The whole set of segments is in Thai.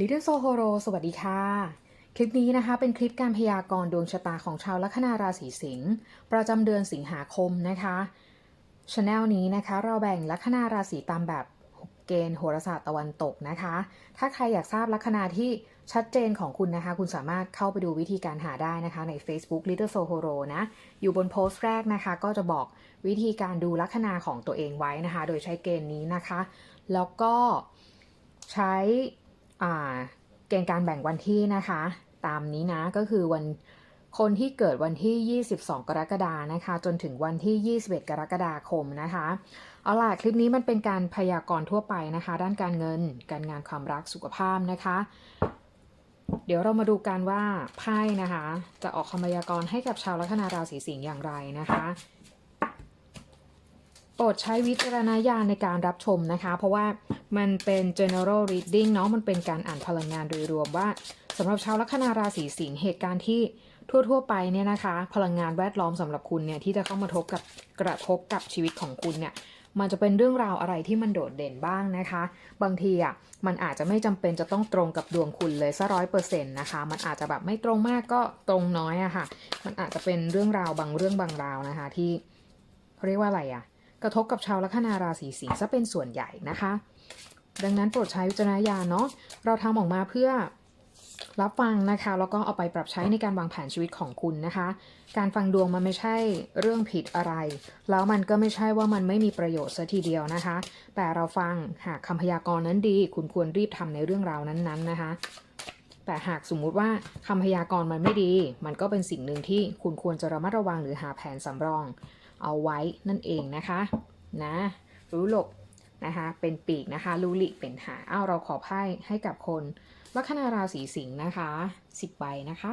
ลิเดอร์โซโฮโรสวัสดีค่ะ คลิปนี้นะคะ เป็นคลิปการพยากรณ์ดวงชะตาของชาวลัคนาราศีสิงห์ประจำเดือนสิงหาคมนะคะช anel นี้นะคะ เราแบ่งลัคนาราศีตามแบบเกณฑ์โหราศาสตร์ตะวันตกนะคะ ถ้าใครอยากทราบลัคนาที่ชัดเจนของคุณนะคะ คุณสามารถเข้าไปดูวิธีการหาได้นะคะ ใน Facebook Leader Sohoro นะ อยู่บนโพสต์แรกนะคะ ก็จะบอกวิธีการดูลัคนาของตัวเองไว้นะคะ โดยใช้เกณฑ์นี้นะคะ แล้วก็ใช้ เกณฑ์การแบ่งวันที่นะคะ ตามนี้นะก็คือวันคนที่เกิดวันที่ 22 กรกฎานะคะ จนถึงวันที่ 21 กรกฎาคมนะคะ เอาล่ะ คลิปนี้มันเป็นการพยากรณ์ทั่วไปนะคะ ด้านการเงิน การงานความรักสุขภาพนะคะ เดี๋ยวเรามาดูกันว่าไพ่นะคะ จะออกคำพยากรณ์ให้กับชาวลัคนาราศีสิงห์อย่างไรนะคะ โปรดใช้วิจารณญาณในการรับชมนะคะ เพราะว่ามันเป็น general reading เนาะมันเป็นการอ่านพลังงานโดยรวมว่าสำหรับชาวลัคนาราศีสิงห์เหตุการณ์ที่ทั่ว ๆ ไปเนี่ยนะคะ พลังงานแวดล้อมสำหรับคุณเนี่ยที่จะเข้ามาทบกับกระทบกับชีวิตของคุณเนี่ยมันจะเป็นเรื่องราวอะไรที่มันโดดเด่นบ้างนะคะ บางทีอะมันอาจจะไม่จำเป็นจะต้องตรงกับดวงคุณเลยซะร้อยเปอร์เซ็นต์นะคะ มันอาจจะแบบไม่ตรงมากก็ตรงน้อยอะค่ะ มันอาจจะเป็นเรื่องราวบางเรื่องบางราวนะคะที่เขาเรียกว่าอะไรอะ กระทบกับชาวลัคนาราศีสิงห์ซะเป็นส่วนใหญ่นะคะ ดังนั้นโปรดใช้วิจารณญาณเนาะเราทำออกมาเพื่อรับฟังนะคะ แล้วก็เอาไปปรับใช้ในการวางแผนชีวิตของคุณนะคะ การฟังดวงมันไม่ใช่เรื่องผิดอะไร แล้วมันก็ไม่ใช่ว่ามันไม่มีประโยชน์ซะทีเดียวนะคะ แต่เราฟังหากคำพยากรณ์นั้นดี คุณควรรีบทำในเรื่องราวนั้นๆนะคะ แต่หากสมมุติว่าคำพยากรณ์มันไม่ดี มันก็เป็นสิ่งหนึ่งที่คุณควรจะระมัดระวังหรือหาแผนสำรอง เอาไว้นั่นเองนะคะนะรู้หลบนะคะเป็นปีกนะคะรู้หลีกเป็นหาอ้าวเราขอไพ่ให้กับคนลัคนาราศีสิงห์นะคะ10ใบนะคะ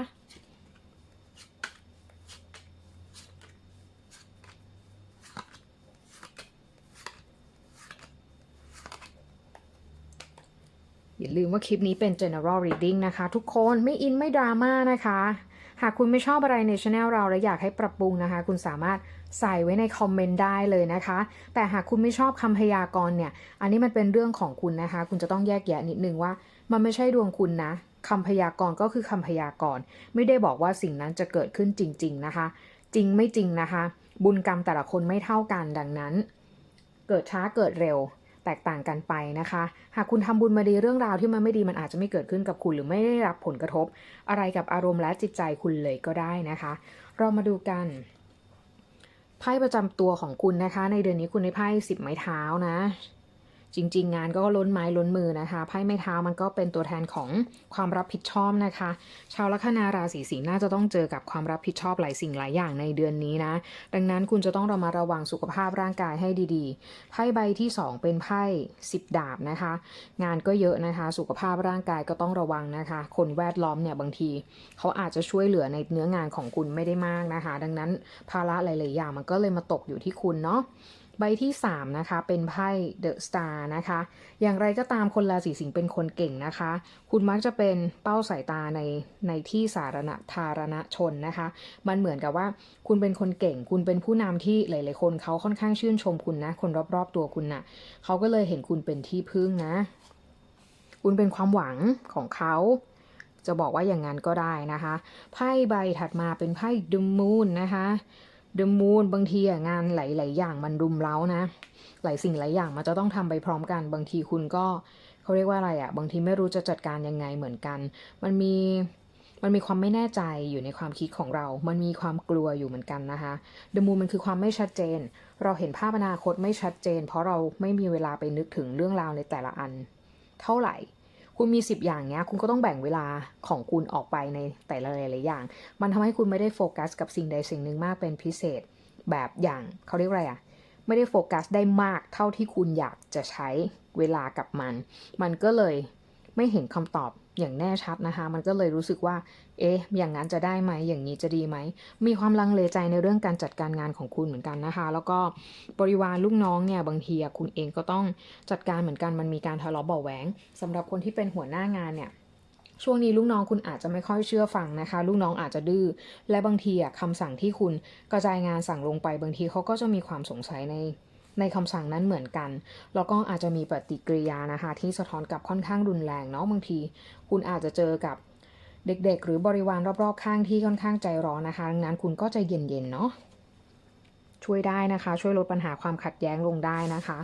อย่าลืมว่าคลิปนี้เป็น general reading นะคะ ทุกคนไม่อินไม่ดราม่านะคะ หากคุณไม่ชอบอะไรในช anel เราและอยากให้ปรับปรุงนะคะ คุณสามารถ ใส่ไว้ในคอมเมนต์ได้เลยนะคะ แต่หากคุณไม่ชอบคำพยากรณ์เนี่ย อันนี้มันเป็นเรื่องของคุณนะคะ คุณจะต้องแยกแยะนิดนึงว่า มันไม่ใช่ดวงคุณนะคำพยากรณ์ก็คือคำพยากรณ์ไม่ได้บอกว่าสิ่งนั้นจะเกิดขึ้นจริง ๆนะคะ จริงไม่จริงนะคะ บุญกรรมแต่ละคนไม่เท่ากันดังนั้น เกิดช้าเกิดเร็วแตกต่างกันไปนะคะ หากคุณทำบุญมาดีเรื่องราวที่มันไม่ดีมันอาจจะไม่เกิดขึ้นกับคุณหรือไม่ได้รับผลกระทบ อะไรกับอารมณ์และจิตใจคุณเลยก็ได้นะคะ เรามาดูกัน ไพ่ประจำตัวของคุณนะคะ ในเดือนนี้คุณได้ไพ่สิบไม้เท้านะ จริง ๆ งานก็ล้นไม้ล้นมือนะคะไพ่ไม้เท้ามันก็เป็นตัวแทนของความรับผิดชอบนะคะ ชาวลัคนาราศีสิงห์น่าจะต้องเจอกับความรับผิดชอบหลายสิ่งหลายอย่างในเดือนนี้นะ ดังนั้นคุณจะต้องระมัดระวังสุขภาพร่างกายให้ดีๆไพ่ใบที่ 2 เป็นไพ่สิบดาบนะคะ งานก็เยอะนะคะ สุขภาพร่างกายก็ต้องระวังนะคะ คนแวดล้อมเนี่ยบางที เขาอาจจะช่วยเหลือในเนื้องานของคุณไม่ได้มากนะคะ ดังนั้นภาระหลายๆอย่างมันก็เลยมาตกอยู่ที่คุณเนาะ ใบที่ 3 นะคะ เป็นไพ่เดอะสตาร์นะคะ อย่างไรก็ตามคนราศีสิงห์เป็นคนเก่งนะคะ คุณมักจะเป็นเป้าสายตาในในที่สาธารณะธารณชนนะคะ มันเหมือนกับว่าคุณเป็นคนเก่ง คุณเป็นผู้นำที่หลาย ๆ คนเขาค่อนข้างชื่นชมคุณนะ คนรอบ ๆ ตัวคุณนะ่ะเขาก็เลยเห็นคุณเป็นที่พึ่งนะ คุณเป็นความหวังของเขาจะบอกว่าอย่างนั้นก็ได้นะคะ ไพ่ใบถัดมาเป็นไพ่ดูมูนนะคะ เดอะมูนบางทีงานหลายๆอย่างมันรุมเร้านะ หลายสิ่งหลายอย่างมันจะต้องทำไปพร้อมกัน บางทีคุณก็เขาเรียกว่าอะไรอะบางทีไม่รู้จะจัดการยังไงเหมือนกัน มันมีมันมีความไม่แน่ใจอยู่ในความคิดของเรา มันมีความกลัวอยู่เหมือนกันนะคะเดอะมูนมันคือความไม่ชัดเจน เราเห็นภาพอนาคตไม่ชัดเจน เพราะเราไม่มีเวลาไปนึกถึงเรื่องราวในแต่ละอัน เท่าไหร่ คุณมี 10 อย่างเนี้ย คุณก็ต้องแบ่งเวลาของคุณออกไปในแต่ละหลายๆอย่าง มันทำให้คุณไม่ได้โฟกัสกับสิ่งใดสิ่งหนึ่งมากเป็นพิเศษ แบบอย่างเขาเรียกอะไรอะไม่ได้โฟกัสได้มากเท่าที่คุณอยากจะใช้เวลากับมัน มันก็เลยไม่เห็นคำตอบ อย่างแน่ชัดนะคะ มันก็เลยรู้สึกว่า เอ๊ะ อย่างนั้นจะได้ไหม อย่างนี้จะดีไหม มีความลังเลใจในเรื่องการจัดการงานของคุณเหมือนกันนะคะ แล้วก็บริวารลูกน้องเนี่ยบางทีคุณเองก็ต้องจัดการเหมือนกัน มันมีการทะเลาะเบาแหวงสำหรับคนที่เป็นหัวหน้างานเนี่ยช่วงนี้ลูกน้องคุณอาจจะไม่ค่อยเชื่อฟังนะคะ ลูกน้องอาจจะดื้อและบางทีอะคำสั่งที่คุณกระจายงานสั่งลงไปบางทีเขาก็จะมีความสงสัยใน ในคำสั่งนั้นเหมือนกัน แล้วก็อาจจะมีปฏิกิริยานะคะ ที่สะท้อนกับค่อนข้างรุนแรงเนาะบางที คุณอาจจะเจอกับเด็กๆ หรือบริวารรอบๆ ข้างที่ค่อนข้างใจร้อนนะคะดังนั้นคุณก็ใจเย็นๆเนาะช่วยได้นะคะ ช่วยลดปัญหาความขัดแย้งลงได้นะคะ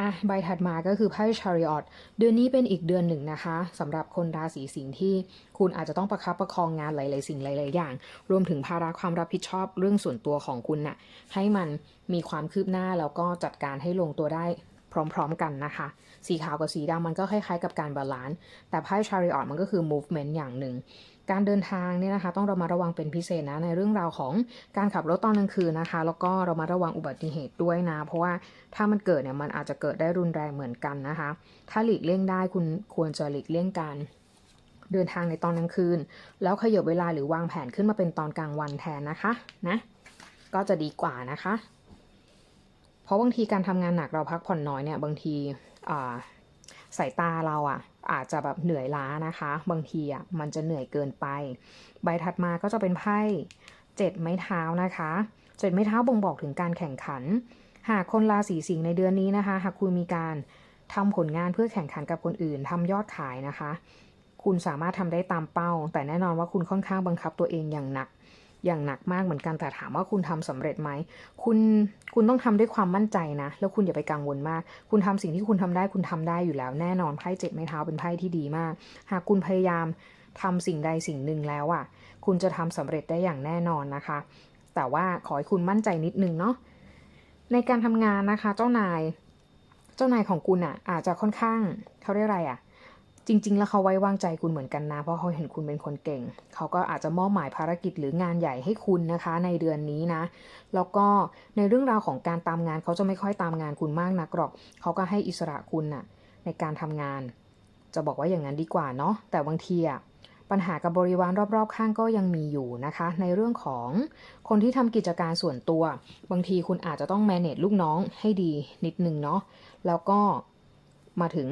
อะใบถัดมาก็คือไพ่ชาริออตเดือนนี้เป็นอีกเดือนหนึ่งนะคะสำหรับคนราศีสิงห์ที่คุณอาจจะต้องประคับประคองงานหลาย ๆ สิ่งหลาย ๆ อย่าง รวมถึงภาระความรับผิดชอบเรื่องส่วนตัวของคุณน่ะให้มันมีความคืบหน้าแล้วก็จัดการให้ลงตัวได้พร้อม ๆ กันนะคะ สีขาวกับสีดำมันก็คล้าย ๆ กับการบาลานซ์แต่ไพ่ชาริออตมันก็คือ movement อย่างหนึ่ง การเดินทางเนี่ยนะคะ ต้องเรามาระวังเป็นพิเศษนะในเรื่องราวของการขับรถตอนกลางคืนนะคะ แล้วก็เรามาระวังอุบัติเหตุด้วยนะ เพราะว่าถ้ามันเกิดเนี่ยมันอาจจะเกิดได้รุนแรงเหมือนกันนะคะ ถ้าหลีกเลี่ยงได้คุณควรจะหลีกเลี่ยงการเดินทางในตอนกลางคืน แล้วขยบเวลาหรือวางแผนขึ้นมาเป็นตอนกลางวันแทนนะคะนะก็จะดีกว่านะคะ เพราะบางทีการทำงานหนักเราพักผ่อนน้อยเนี่ยบางทีอ่า สายตาเราอะอาจจะแบบเหนื่อยล้านะคะ บางทีอะมันจะเหนื่อยเกินไป ใบถัดมาก็จะเป็นไพ่เจ็ดไม้เท้านะคะเจ็ดไม้เท้าบ่งบอกถึงการแข่งขัน หากคนราศีสิงห์ในเดือนนี้นะคะ หากคุณมีการทำผลงานเพื่อแข่งขันกับคนอื่นทำยอดขายนะคะ คุณสามารถทำได้ตามเป้า แต่แน่นอนว่าคุณค่อนข้างบังคับตัวเองอย่างหนัก อย่างหนักมากเหมือนกันแต่ถามว่าคุณทำสำเร็จไหมคุณคุณต้องทำด้วยความมั่นใจนะ แล้วคุณอย่าไปกังวลมาก คุณทำสิ่งที่คุณทำได้คุณทำได้อยู่แล้ว แน่นอนไพ่เจ็ดไม้เท้าเป็นไพ่ที่ดีมาก หากคุณพยายามทำสิ่งใดสิ่งหนึ่งแล้วอะ คุณจะทำสำเร็จได้อย่างแน่นอนนะคะ แต่ว่าขอให้คุณมั่นใจนิดนึงเนาะในการทำงานนะคะ เจ้านาย เจ้านายของคุณอะ อาจจะค่อนข้างเขาเรียกอะไรอะ จริง ๆ แล้วเขาไว้วางใจคุณเหมือนกันนะ เพราะเขาเห็นคุณเป็นคนเก่ง เขาก็อาจจะมอบหมายภารกิจหรืองานใหญ่ให้คุณนะคะ ในเดือนนี้นะ แล้วก็ในเรื่องราวของการตามงานเขาจะไม่ค่อยตามงานคุณมากนักหรอก เขาก็ให้อิสระคุณน่ะในการทำงาน จะบอกว่าอย่างนั้นดีกว่าเนาะ แต่บางทีอะปัญหากับบริวารรอบๆ ข้างก็ยังมีอยู่นะคะ ในเรื่องของคนที่ทำกิจการส่วนตัว บางทีคุณอาจจะต้อง manage ลูกน้องให้ดีนิดนึงเนาะ แล้วก็มาถึง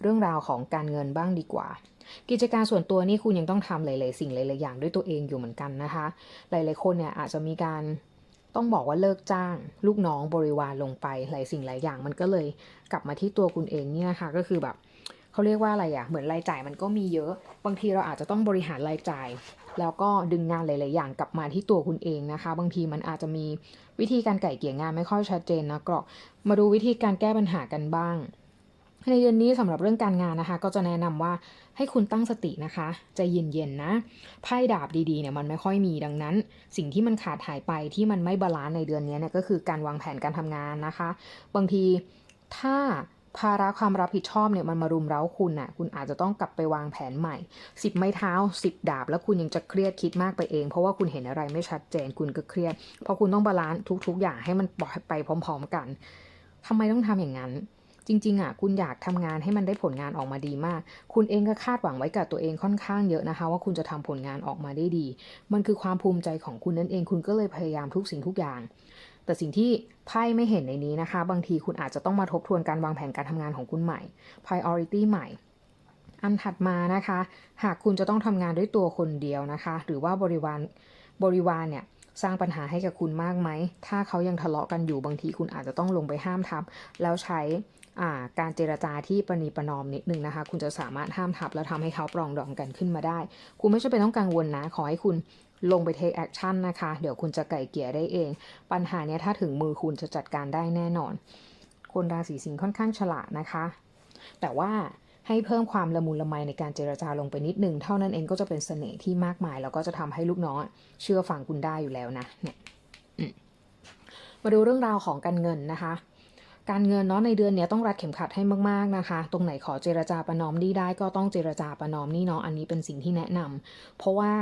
เรื่องราวของการเงินบ้างดีกว่า กิจการส่วนตัวนี่คุณยังต้องทำหลาย ๆ สิ่งหลาย ๆ อย่างด้วยตัวเองอยู่เหมือนกันนะคะ หลาย ๆ คนเนี่ยอาจจะมีการต้องบอกว่าเลิกจ้าง ลูกน้องบริวารลงไปหลายสิ่งหลายอย่าง มันก็เลยกลับมาที่ตัวคุณเองเนี่ยนะคะก็คือแบบเขาเรียกว่าอะไรอะเหมือนรายจ่ายมันก็มีเยอะ บางทีเราอาจจะต้องบริหารรายจ่าย แล้วก็ดึงงานหลาย ๆ อย่างกลับมาที่ตัวคุณเองนะคะ บางทีมันอาจจะมีวิธีการไก่เกลี่ยงานไม่ค่อยชัดเจนนะก็มาดูวิธีการแก้ปัญหากันบ้าง ในเดือนนี้สำหรับเรื่องการงานนะคะ ก็จะแนะนำว่าให้คุณตั้งสตินะคะใจเย็นๆนะไพ่ดาบดีๆเนี่ยมันไม่ค่อยมีดังนั้น สิ่งที่มันขาดหายไปที่มันไม่บาลานซ์ในเดือนนี้เนี่ยก็คือการวางแผนการทำงานนะคะ บางทีถ้าภาระความรับผิดชอบเนี่ยมันมารุมเร้าคุณน่ะคุณอาจจะต้องกลับไปวางแผนใหม่สิบไม้เท้าสิบดาบ แล้วคุณยังจะเครียดคิดมากไปเอง เพราะว่าคุณเห็นอะไรไม่ชัดเจนคุณก็เครียดเพราะคุณต้องบาลานซ์ทุก ๆ อย่างให้มันปล่อยไปพร้อม ๆ กันทำไมต้องทำอย่างนั้น จริงๆอะคุณอยากทำงานให้มันได้ผลงานออกมาดีมาก คุณเองก็คาดหวังไว้กับตัวเองค่อนข้างเยอะนะคะ ว่าคุณจะทำผลงานออกมาได้ดี มันคือความภูมิใจของคุณนั่นเอง คุณก็เลยพยายามทุกสิ่งทุกอย่าง แต่สิ่งที่ไพ่ไม่เห็นในนี้นะคะ บางทีคุณอาจจะต้องมาทบทวนการวางแผนการทำงานของคุณใหม่ priority ใหม่อันถัดมานะคะ หากคุณจะต้องทำงานด้วยตัวคนเดียวนะคะ หรือว่าบริวารบริวารเนี่ยสร้างปัญหาให้กับคุณมากไหม ถ้าเขายังทะเลาะกันอยู่บางทีคุณอาจจะต้องลงไปห้ามทับ แล้วใช้ การเจรจาที่ประนีประนอมนิดนึงนะคะ คุณจะสามารถห้ามทับแล้วทำให้เขาปรองดองกันขึ้นมาได้ คุณไม่จำเป็นต้องกังวลนะ ขอให้คุณลงไป take action นะคะ เดี๋ยวคุณจะไก่เกี่ยได้เอง ปัญหาเนี้ยถ้าถึงมือคุณจะจัดการได้แน่นอน คนราศีสิงห์ค่อนข้างฉลาดนะคะ แต่ว่าให้เพิ่มความละมุนละไมในการเจรจาลงไปนิดนึง เท่านั้นเองก็จะเป็นเสน่ห์ที่มากมาย แล้วก็จะทำให้ลูกน้องเชื่อฟังคุณได้อยู่แล้วนะเนี่ยมาดูเรื่องราวของการเงินนะคะ การเงินเนาะในเดือนเนี้ยต้องรัดเข็มขัดให้มากๆนะคะ ตรงไหนขอเจรจาประนอมหนี้ได้ก็ต้องเจรจาประนอมหนี้เนาะอันนี้เป็นสิ่งที่แนะนำเพราะว่า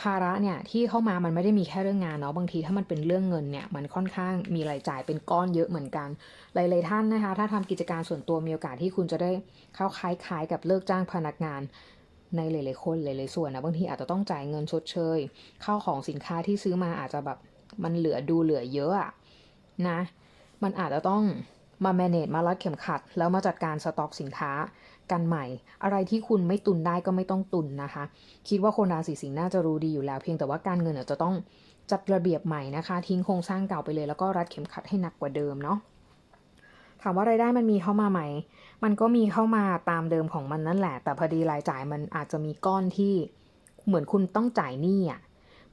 ภาระเนี่ยที่เข้ามามันไม่ได้มีแค่เรื่องงานเนาะบางทีถ้ามันเป็นเรื่องเงินเนี่ยมันค่อนข้างมีรายจ่ายเป็นก้อนเยอะเหมือนกัน หลายๆท่านนะคะ ถ้าทำกิจการส่วนตัวมีโอกาสที่คุณจะได้เข้าคล้ายๆ กับเลิกจ้างพนักงานในหลายๆคนหลายๆส่วนนะบางทีอาจจะต้องจ่ายเงินชดเชยเข้าของสินค้าที่ซื้อมาอาจจะแบบมันเหลือดูเหลือเยอะอะนะ มันอาจจะต้องมา manage มารัดเข็มขัด แล้วมาจัดการสต็อกสินค้ากันใหม่ อะไรที่คุณไม่ตุนได้ก็ไม่ต้องตุนนะคะ คิดว่าคนราศีสิงห์น่าจะรู้ดีอยู่แล้ว เพียงแต่ว่าการเงินอาจจะต้องจัดระเบียบใหม่นะคะ ทิ้งโครงสร้างเก่าไปเลย แล้วก็รัดเข็มขัดให้หนักกว่าเดิมเนาะถามว่ารายได้มันมีเข้ามาไหม มันก็มีเข้ามาตามเดิมของมันนั่นแหละ แต่พอดีรายจ่ายมันอาจจะมีก้อนที่เหมือนคุณต้องจ่ายหนี้อะ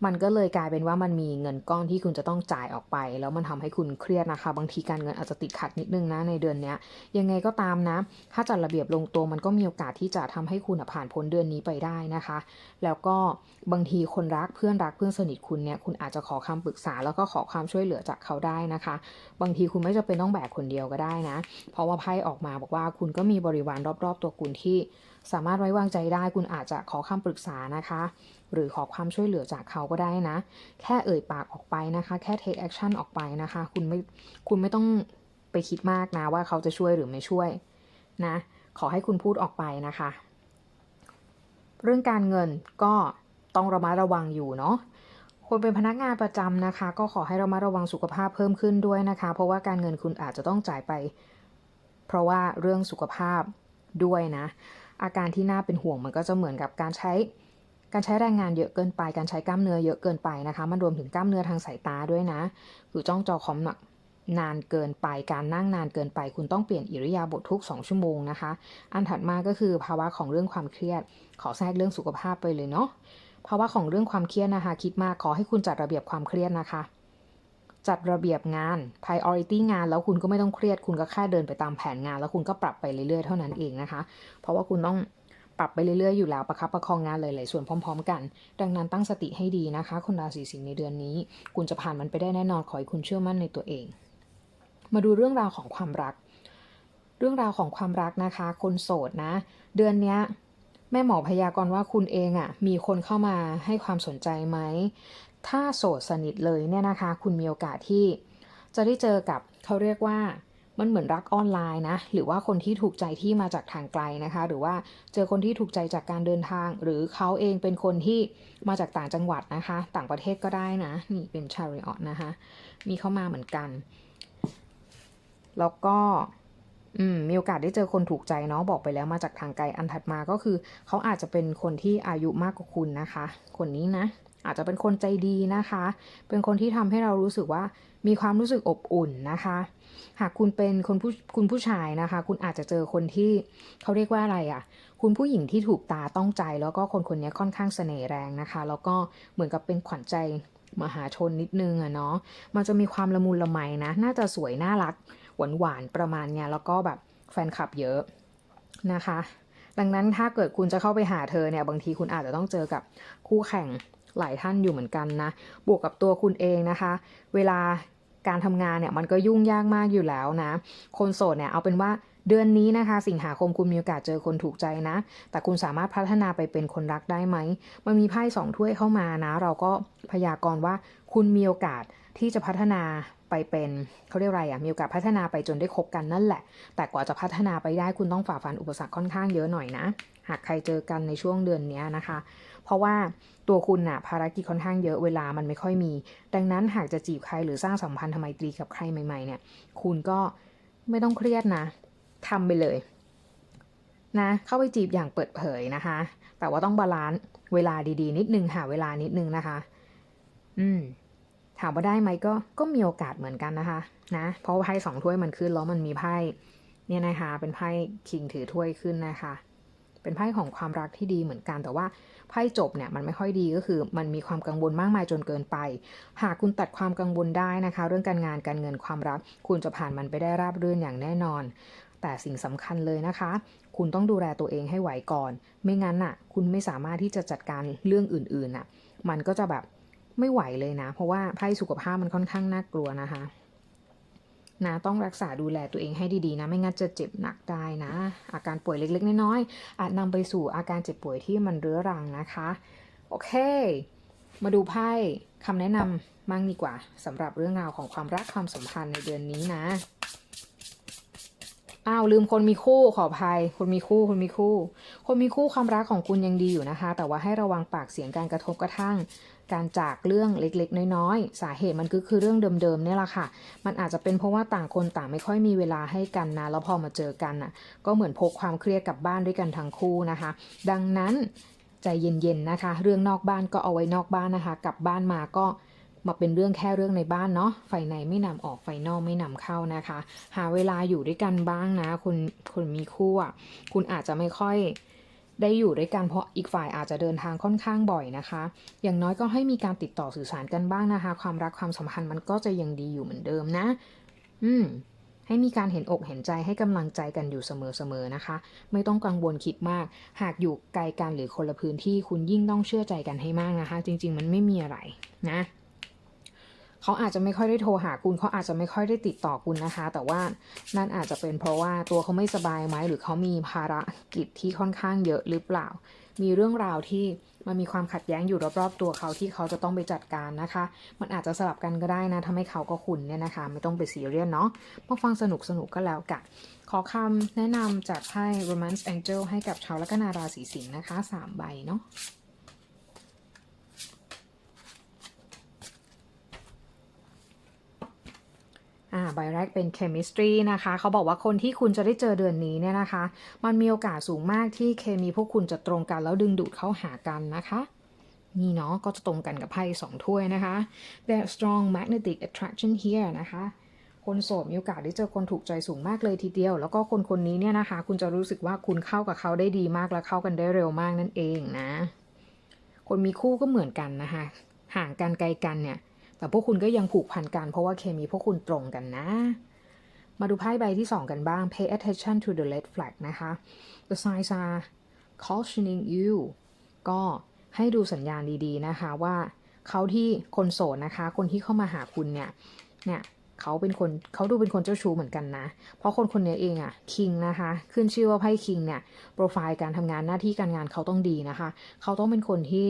มันก็เลยกลายเป็นว่ามันมีเงินก้อนที่คุณจะต้องจ่ายออกไป แล้วมันทำให้คุณเครียดนะคะ บางทีการเงินอาจจะติดขัดนิดนึงนะในเดือนนี้ยังไงก็ตามนะ ถ้าจัดระเบียบลงตัวมันก็มีโอกาสที่จะทำให้คุณผ่านพ้นเดือนนี้ไปได้นะคะ แล้วก็บางทีคนรักเพื่อนรักเพื่อนสนิทคุณเนี่ยคุณอาจจะขอคำปรึกษาแล้วก็ขอความช่วยเหลือจากเขาได้นะคะ บางทีคุณไม่จำเป็นต้องแบกคนเดียวก็ได้นะ เพราะว่าไพ่ออกมาบอกว่าคุณก็มีบริวารรอบๆ ตัวคุณที่สามารถไว้วางใจได้ คุณอาจจะขอคำปรึกษานะคะ หรือขอความช่วยเหลือจากเขาก็ได้นะ แค่เอ่ยปากออกไปนะคะ แค่ take action ออกไปนะคะ คุณไม่คุณไม่ต้องไปคิดมากนะว่าเขาจะช่วยหรือไม่ช่วยนะ ขอให้คุณพูดออกไปนะคะ เรื่องการเงินก็ต้องระมัดระวังอยู่เนาะคนเป็นพนักงานประจำนะคะ ก็ขอให้ระมัดระวังสุขภาพเพิ่มขึ้นด้วยนะคะ เพราะว่าการเงินคุณอาจจะต้องจ่ายไป เพราะว่าเรื่องสุขภาพด้วยนะ อาการที่น่าเป็นห่วงมันก็จะเหมือนกับการใช้ การใช้แรงงานเยอะเกินไป การใช้กล้ามเนื้อเยอะเกินไปนะคะ มันรวมถึงกล้ามเนื้อทางสายตาด้วยนะ คือจ้องจอคอมหนักนานเกินไป การนั่งนานเกินไป คุณต้องเปลี่ยนอิริยาบถทุก 2 ชั่วโมงนะคะ อันถัดมาก็คือภาวะของเรื่องความเครียด ขอแทรกเรื่องสุขภาพไปเลยเนาะ ภาวะของเรื่องความเครียดนะคะ คิดมาก ขอให้คุณจัดระเบียบความเครียดนะคะ จัดระเบียบงาน priority งาน แล้วคุณก็ไม่ต้องเครียด คุณก็แค่เดินไปตามแผนงาน แล้วคุณก็ปรับไปเรื่อยๆ เท่านั้นเองนะคะ เพราะว่าคุณต้อง ปรับไปเรื่อยๆอยู่แล้วประคับประคองงานหลายๆส่วนพร้อม ๆ กัน ดังนั้นตั้งสติให้ดีนะคะ คนราศีสิงห์ในเดือนนี้ คุณจะผ่านมันไปได้แน่นอนขอให้คุณเชื่อมั่นในตัวเอง มาดูเรื่องราวของความรัก เรื่องราวของความรักนะคะ คนโสดนะ เดือนนี้แม่หมอพยากรณ์ว่าคุณเองอะ่ะมีคนเข้ามาให้ความสนใจไหมถ้าโสดสนิทเลยเนี่ยนะคะ คุณมีโอกาสที่จะได้เจอกับเขาเรียกว่า มันเหมือนรักออนไลน์นะ หรือว่าคนที่ถูกใจที่มาจากทางไกลนะคะ หรือว่าเจอคนที่ถูกใจจากการเดินทาง หรือเขาเองเป็นคนที่มาจากต่างจังหวัดนะคะ ต่างประเทศก็ได้นะ นี่เป็นชาริออตนะคะ มีเข้ามาเหมือนกัน แล้วก็มมีโอกาสได้เจอคนถูกใจเนาะบอกไปแล้วมาจากทางไกลอันถัดมาก็คือ เขาอาจจะเป็นคนที่อายุมากกว่าคุณนะคะ คนนี้นะ อาจจะเป็นคนใจดีนะคะ เป็นคนที่ทำให้เรารู้สึกว่า มีความรู้สึกอบอุ่นนะคะ หากคุณเป็นคนผู้คุณผู้ชายนะคะ คุณอาจจะเจอคนที่เขาเรียกว่าอะไรอะ่ะ คุณผู้หญิงที่ถูกตาต้องใจแล้วก็คนคนนี้ค่อนข้างเสน่ห์แรงนะคะ แล้วก็เหมือนกับเป็นขวัญใจมหาชนนิดนึงอะเนาะ มันจะมีความละมุนละไมนะ น่าจะสวยน่ารักหวานหวานๆประมาณเนี้ยแล้วก็แบบแฟนคลับเยอะนะคะ ดังนั้นถ้าเกิดคุณจะเข้าไปหาเธอเนี่ยบางทีคุณอาจจะต้องเจอกับคู่แข่งหลายท่านอยู่เหมือนกันนะ บวกกับตัวคุณเองนะคะ เวลา การทำงานเนี่ยมันก็ยุ่งยากมากอยู่แล้วนะ คนโสดเนี่ยเอาเป็นว่าเดือนนี้นะคะ สิงหาคมคุณมีโอกาสเจอคนถูกใจนะ แต่คุณสามารถพัฒนาไปเป็นคนรักได้ไหม มันมีไพ่สองถ้วยเข้ามานะ เราก็พยากรณ์ว่าคุณมีโอกาสที่จะพัฒนาไปเป็นเขาเรียกอะไรอะมีโอกาสพัฒนาไปจนได้คบกันนั่นแหละ แต่กว่าจะพัฒนาไปได้คุณต้องฝ่าฟันอุปสรรคค่อนข้างเยอะหน่อยนะ หากใครเจอกันในช่วงเดือนนี้นะคะ เพราะว่าตัวคุณน่ะภารกิจค่อนข้างเยอะเวลามันไม่ค่อยมี ดังนั้นหากจะจีบใครหรือสร้างสัมพันธ์ทำไมตรีกับใครใหม่ๆเนี่ย คุณก็ไม่ต้องเครียดนะทำไปเลยนะเข้าไปจีบอย่างเปิดเผยนะคะ แต่ว่าต้องบาลานซ์เวลาดีๆ นิดนึงหาเวลานิดนึงนะคะ อืมถามว่าได้ไหมก็ก็มีโอกาสเหมือนกันนะคะ นะเพราะว่าไพ่สองถ้วยมันขึ้นแล้วมันมีไพ่เนี่ยนะคะเป็นไพ่คิงถือถ้วยขึ้นนะคะ เป็นไพ่ของความรักที่ดีเหมือนกัน แต่ว่าไพ่จบเนี่ยมันไม่ค่อยดีก็คือ มันมีความกังวลมากมายจนเกินไป หากคุณตัดความกังวลได้นะคะ เรื่องการงานการเงินความรัก คุณจะผ่านมันไปได้ราบรื่นอย่างแน่นอน แต่สิ่งสำคัญเลยนะคะ คุณต้องดูแลตัวเองให้ไหวก่อน ไม่งั้นน่ะ คุณไม่สามารถที่จะจัดการเรื่องอื่นๆน่ะ มันก็จะแบบไม่ไหวเลยนะ เพราะว่าไพ่สุขภาพมันค่อนข้างน่ากลัวนะคะ นะต้องรักษาดูแลตัวเองให้ดีๆนะไม่งั้นจะเจ็บหนักได้นะ อาการป่วยเล็กๆ น้อยๆอาจนำไปสู่อาการเจ็บป่วยที่มันเรื้อรังนะคะ โอเค มาดูไพ่คำแนะนำมั่งดีกว่าสำหรับเรื่องราวของความรักความสัมพันธ์ในเดือนนี้นะอ้าวลืมคนมีคู่ขออภัยคนมีคู่คนมีคู่ คนมีคู่ความรักของคุณยังดีอยู่นะคะ แต่ว่าให้ระวังปากเสียงการกระทบกระทั่ง การจากเรื่องเล็กๆ น้อยๆ สาเหตุมันก็คือเรื่องเดิมๆเนี่ยแหละค่ะ มันอาจจะเป็นเพราะว่าต่างคนต่างไม่ค่อยมีเวลาให้กันนะ แล้วพอมาเจอกันน่ะ ก็เหมือนพกความเครียดกลับบ้านด้วยกันทั้งคู่นะคะ ดังนั้นใจเย็นๆนะคะ เรื่องนอกบ้านก็เอาไว้นอกบ้านนะคะ กลับบ้านมาก็มาเป็นเรื่องแค่เรื่องในบ้านเนาะไฟในไม่นำออกไฟนอกไม่นำเข้านะคะ หาเวลาอยู่ด้วยกันบ้างนะ คุณคุณมีคู่อะคุณอาจจะไม่ค่อย ได้อยู่ด้วยกันเพราะอีกฝ่ายอาจจะเดินทางค่อนข้างบ่อยนะคะ อย่างน้อยก็ให้มีการติดต่อสื่อสารกันบ้างนะคะ ความรักความสัมพันธ์มันก็จะยังดีอยู่เหมือนเดิมนะ อืมให้มีการเห็นอกเห็นใจให้กำลังใจกันอยู่เสมอๆนะคะ ไม่ต้องกังวลคิดมาก หากอยู่ไกลกันหรือคนละพื้นที่คุณยิ่งต้องเชื่อใจกันให้มากนะคะ จริง ๆ มันไม่มีอะไรนะ เขาอาจจะไม่ค่อยได้โทรหาคุณเขาอาจจะไม่ค่อยได้ติดต่อคุณนะคะ แต่ว่านั่นอาจจะเป็นเพราะว่าตัวเขาไม่สบายไหมหรือเขามีภารกิจที่ค่อนข้างเยอะหรือเปล่า มีเรื่องราวที่มันมีความขัดแย้งอยู่รอบๆ ตัวเขาที่เขาจะต้องไปจัดการนะคะ มันอาจจะสลับกันก็ได้นะทำให้เขาก็คุณเนี่ยนะคะ ไม่ต้องไปซีเรียสเนาะมาฟังสนุกสนุกก็แล้วกันขอคำแนะนำจากไพ่ Romance Angel ให้กับชาวลัคนาราศีสิงห์นะคะสามใบเนาะ อ่าใบแรกเป็น chemistry นะคะ เขาบอกว่าคนที่คุณจะได้เจอเดือนนี้เนี่ยนะคะ มันมีโอกาสสูงมากที่เคมีพวกคุณจะตรงกันแล้วดึงดูดเข้าหากันนะคะ นี่เนาะก็จะตรงกันกับไพ่สองถ้วยนะคะ There strong magnetic attraction here นะคะคนโสดมีโอกาสได้เจอคนถูกใจสูงมากเลยทีเดียว แล้วก็คนคนนี้เนี่ยนะคะ คุณจะรู้สึกว่าคุณเข้ากับเขาได้ดีมากและเข้ากันได้เร็วมากนั่นเองนะ คนมีคู่ก็เหมือนกันนะคะ ห่างกันไกลกันเนี่ย แต่พวกคุณก็ยังผูกพันกันเพราะว่าเคมีพวกคุณตรงกันนะ มาดูไพ่ใบที่ 2 กันบ้าง pay attention to the red flag นะคะ the signs are cautioning you ก็ให้ดูสัญญาณดีๆนะคะว่าเขาที่คนโสดนะคะ คนที่เข้ามาหาคุณเนี่ย เนี่ยเขาเป็นคนเขาดูเป็นคนเจ้าชู้เหมือนกันนะ เพราะคนคนนี้เองอะคิงนะคะ ขึ้นชื่อว่าไพ่คิงเนี่ย โปรไฟล์การทำงานหน้าที่การงานเขาต้องดีนะคะ เขาต้องเป็นคนที่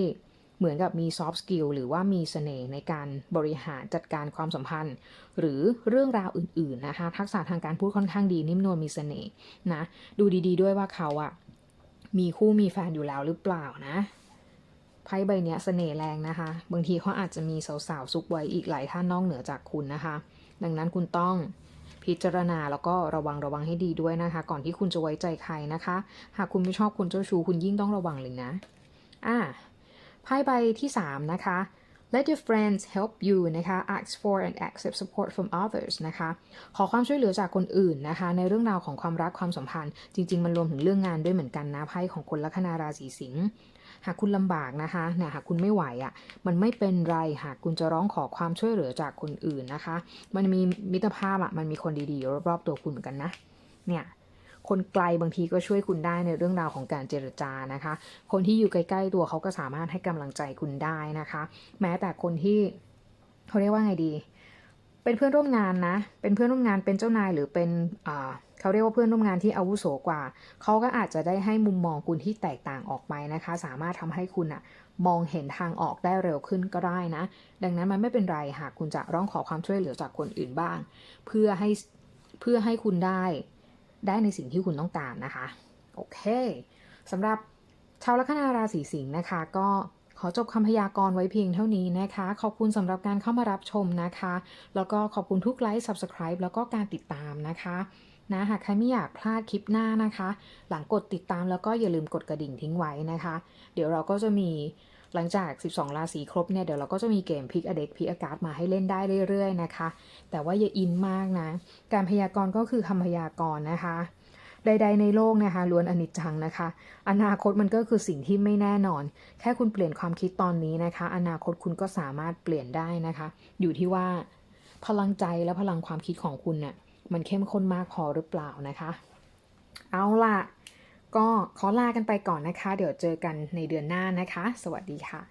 เหมือนกับมี soft skill หรือว่ามีเสน่ห์ในการบริหารจัดการความสัมพันธ์ หรือเรื่องราวอื่นๆนะคะทักษะทางการพูดค่อนข้างดีนิ่มนวลมีเสน่ห์นะดูดีๆด้วยว่าเขาอะมีคู่มีแฟนอยู่แล้วหรือเปล่านะไพ่ใบเนี้ยเสน่ห์แรงนะคะ บางทีเขาอาจจะมีสาวๆซุกไว้อีกหลายท่านนอกเหนือจากคุณนะคะ ดังนั้นคุณต้องพิจารณาแล้วก็ระวังระวังให้ดีด้วยนะคะ ก่อนที่คุณจะไว้ใจใครนะคะ หากคุณไม่ชอบคุณเจ้าชู้คุณยิ่งต้องระวังเลยนะ อ่า ไพ่ใบที่ 3 นะคะ let your friends help you นะคะ ask for and accept support from others นะคะ ขอความช่วยเหลือจากคนอื่นนะคะ ในเรื่องราวของความรักความสัมพันธ์ จริง ๆ มันรวมถึงเรื่องงานด้วยเหมือนกันนะ ไพ่ของคนลัคนาราศีสิงห์ หากคุณลำบากนะคะเนี่ยหากคุณไม่ไหวอะ่ะ มันไม่เป็นไร หากคุณจะร้องขอความช่วยเหลือจากคนอื่นนะคะ มันมีมิตรภาพอะ่ะ มันมีคนดีๆ รอบๆตัวคุณเหมือนกันนะ เนี่ย คนไกลบางทีก็ช่วยคุณได้ในเรื่องราวของการเจรจานะคะ คนที่อยู่ใกล้ๆตัวเขาก็สามารถให้กำลังใจคุณได้นะคะ แม้แต่คนที่เขาเรียกว่าไงดี เป็นเพื่อนร่วมงานนะ เป็นเพื่อนร่วมงานเป็นเจ้านายหรือเป็นอ่าเขาเรียกว่าเพื่อนร่วมงานที่อาวุโสกว่า เขาก็อาจจะได้ให้มุมมองคุณที่แตกต่างออกไปนะคะ สามารถทำให้คุณอะมองเห็นทางออกได้เร็วขึ้นก็ได้นะ ดังนั้นมันไม่เป็นไรหากคุณจะร้องขอความช่วยเหลือจากคนอื่นบ้าง เพื่อให้เพื่อให้คุณได้ ได้ในสิ่งที่คุณต้องการนะคะ โอเคสำหรับชาวลัคนาราศีสิงห์นะคะ ก็ขอจบคำพยากรณ์ไว้เพียงเท่านี้นะคะ ขอบคุณสำหรับการเข้ามารับชมนะคะ แล้วก็ขอบคุณทุกไลค์ Subscribe แล้วก็การติดตามนะคะนะหากใครไม่อยากพลาดคลิปหน้านะคะ หลังกดติดตามแล้วก็อย่าลืมกดกระดิ่งทิ้งไว้นะคะ เดี๋ยวเราก็จะมี หลังจาก 12 ราศีครบเนี่ยเดี๋ยวเราก็จะมีเกมพิกอเด็กพิกอากาศมาให้เล่นได้เรื่อยๆนะคะ แต่ว่าอย่าอินมากนะ การพยากรณ์ก็คือคำพยากรณ์นะคะใดๆในโลกนะคะล้วนอนิจจังนะคะ อนาคตมันก็คือสิ่งที่ไม่แน่นอน แค่คุณเปลี่ยนความคิดตอนนี้นะคะ อนาคตคุณก็สามารถเปลี่ยนได้นะคะ อยู่ที่ว่า พลังใจและพลังความคิดของคุณเนี่ยมันเข้มข้นมากพอหรือเปล่านะคะ เอาล่ะ ก็ขอลากันไปก่อนนะคะ เดี๋ยวเจอกันในเดือนหน้านะคะ สวัสดีค่ะ